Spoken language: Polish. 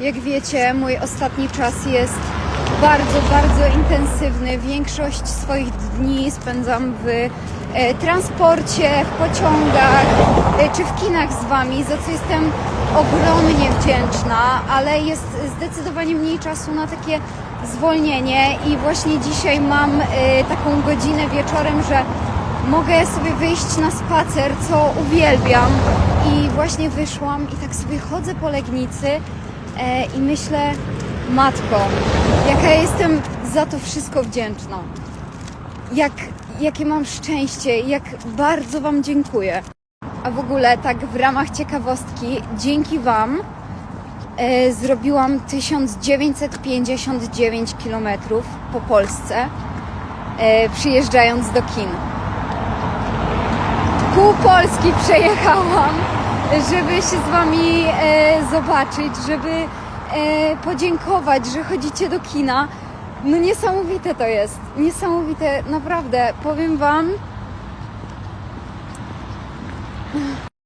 Jak wiecie, mój ostatni czas jest bardzo, bardzo intensywny. Większość swoich dni spędzam w e, transporcie, w pociągach e, czy w kinach z Wami, za co jestem ogromnie wdzięczna, ale jest zdecydowanie mniej czasu na takie zwolnienie i właśnie dzisiaj mam e, taką godzinę wieczorem, że mogę sobie wyjść na spacer, co uwielbiam. I właśnie wyszłam i tak sobie chodzę po Legnicy i myślę, matko, jaka jestem za to wszystko wdzięczna. Jak, jakie mam szczęście, jak bardzo Wam dziękuję. A w ogóle, tak w ramach ciekawostki, dzięki Wam e, zrobiłam 1959 km po Polsce, e, przyjeżdżając do kin pół Polski przejechałam, żeby się z Wami e, zobaczyć, żeby e, podziękować, że chodzicie do kina. No niesamowite to jest, niesamowite, naprawdę. Powiem Wam,